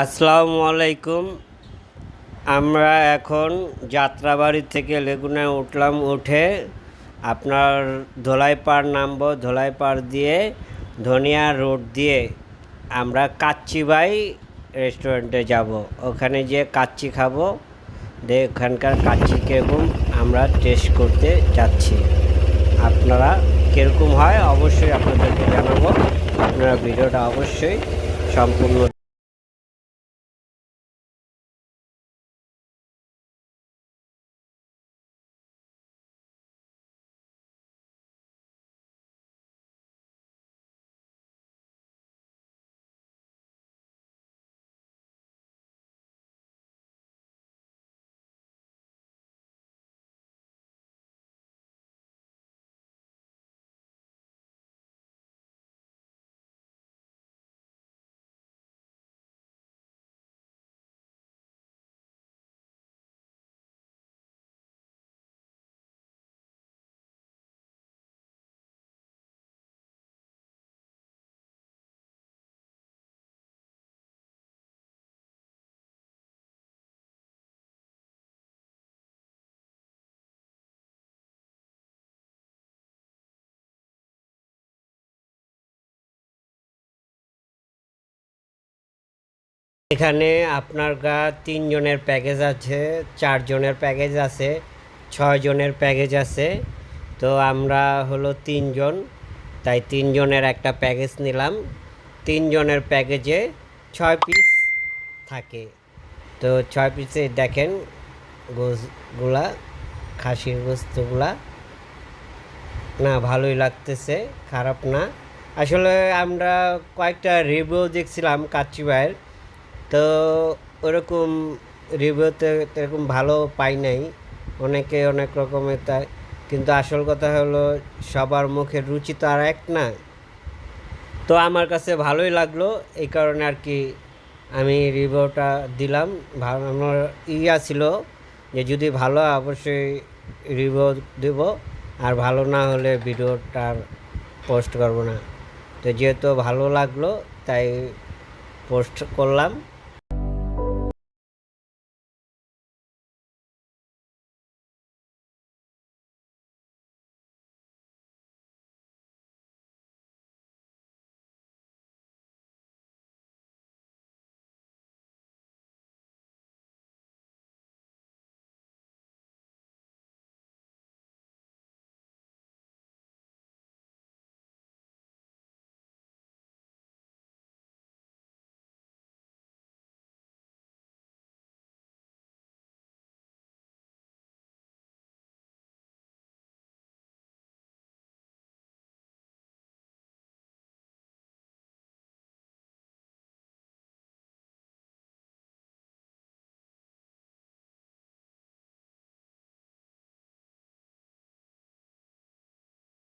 আসসালামু আলাইকুম। আমরা এখন যাত্রাবাড়ি থেকে লেগুনায় উঠলাম, উঠে আপনার ধোলাইপাড় নামবো। ধোলাইপাড় দিয়ে ধনিয়া রোড দিয়ে আমরা কাচ্চিবাই রেস্টুরেন্টে যাব। ওখানে গিয়ে কাচ্চি খাব, দিয়ে ওখানকার কাচ্চি কীরকম আমরা টেস্ট করতে যাচ্ছি। আপনারা কীরকম হয় অবশ্যই আপনাদেরকে জানাব। আপনারা ভিডিওটা অবশ্যই সম্পূর্ণ এখানে আপনার গা তিনজনের প্যাকেজ আছে চারজনের প্যাকেজ আছে, ছয় জনের প্যাকেজ আছে। তো আমরা হলো তিনজন তাই তিনজনের একটা প্যাকেজ নিলাম। তিনজনের প্যাকেজে ছয় পিস থাকে। তো ছয় পিসে দেখেন গোসগুলা খাসির গোস্তগুলা। না, ভালোই লাগতেছে, খারাপ না। আসলে আমরা কয়েকটা রিভিউ দেখছিলাম কাচ্চি ভাইয়ের। তো ওরকম রিভিউতে এরকম ভালো পাই নাই। অনেকে অনেক রকমের তাই। কিন্তু আসল কথা হলো, সবার মুখের রুচি তো আর এক না। তো আমার কাছে ভালোই লাগল, এই কারণে আর কি আমি রিভিউটা দিলাম। ভালো আমার ইয়া ছিল যে, যদি ভালো অবশ্যই রিভিউ দেব। আর ভালো না হলে ভিডিওটা পোস্ট করব না। তো যেহেতু ভালো লাগল, তাই পোস্ট করলাম।